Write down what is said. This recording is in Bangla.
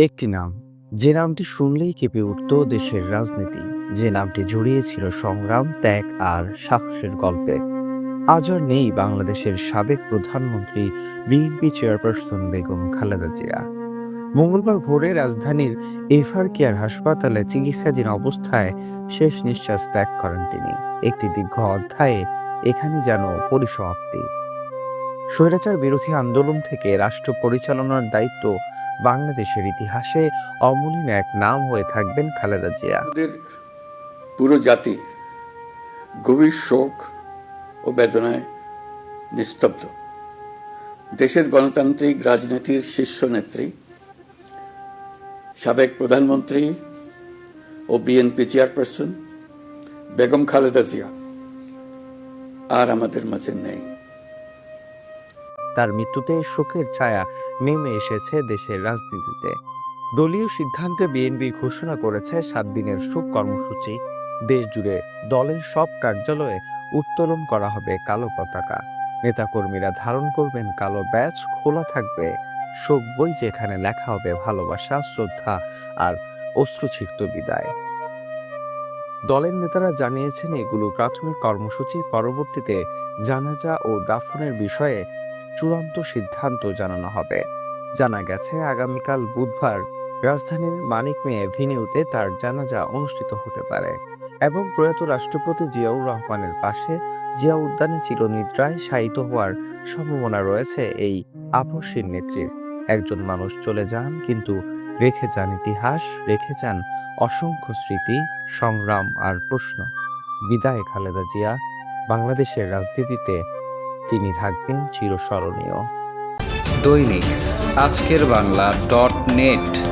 একটি নাম। যে নামটি শুনলেই কেঁপে উঠত দেশের রাজনীতি। যে নামটি জড়িয়েছিল সংগ্রাম, ত্যাগ আর সাহসের গল্পে। আজ আর নেই বাংলাদেশের সাবেক প্রধানমন্ত্রী, বিএনপি চেয়ারপারসন বেগম খালেদা জিয়া। মঙ্গলবার ভোরে রাজধানীর এফআর কেয়ার হাসপাতালে চিকিৎসাধীন অবস্থায় শেষ নিঃশ্বাস ত্যাগ করেন তিনি। একটি দীর্ঘ অধ্যায়ে এখানে যেন পরিসমাপ্তি। স্বৈরাচার বিরোধী আন্দোলন থেকে রাষ্ট্র পরিচালনার দায়িত্ব বাংলাদেশের ইতিহাসে অমলিন এক নাম হয়ে থাকবেন খালেদা জিয়া। পুরো জাতি গভীর শোক ও বেদনায় নিস্তব্ধ। দেশের গণতান্ত্রিক রাজনীতির শীর্ষ নেত্রী, সাবেক প্রধানমন্ত্রী ও বিএনপি চেয়ারপারসন বেগম খালেদা জিয়া আর আমাদের মাঝে নেই। তার মৃত্যুতে শোকের ছায়া নেমে এসেছে দেশের রাজনীতিতে। দলীয় সিদ্ধান্তে বিএনপি ঘোষণা করেছে সাত দিনের শোক কর্মসূচি। দেশ জুড়ে দলের সব কার্যালয়ে উত্তোলন করা হবে কালো পতাকা। নেতাকর্মীরা ধারণ করবেন কালো ব্যাচ, খোলা থাকবে শোক বই যেখানে লেখা হবে ভালোবাসা, শ্রদ্ধা আর অশ্রুসিক্ত বিদায়। দলের নেতারা জানিয়েছেন এগুলো প্রাথমিক কর্মসূচি, পরবর্তীতে জানাজা ও দাফনের বিষয়ে চূড়ান্ত সিদ্ধান্ত জানানো হবে। জানা গেছে, আগামীকাল বুধবার রাজধানীর মানিক মেয়ে ভিনিউতে তার জানাজা অনুষ্ঠিত হতে পারে এবং প্রয়াত রাষ্ট্রপতি জিয়াউর রহমানের পাশে জিয়া উদ্যানে চিরনিদ্রায় শায়িত হওয়ার সম্ভাবনা রয়েছে এই আপসীর নেত্রীর। একজন মানুষ চলে যান, কিন্তু রেখে যান ইতিহাস, রেখে যান অসংখ্য স্মৃতি, সংগ্রাম আর প্রশ্ন। বিদায়, খালেদা জিয়া, বাংলাদেশের রাজনীতিতে তিনি থাকবেন চিরস্মরণীয়। দৈনিক আজকের বাংলা ডট নেট।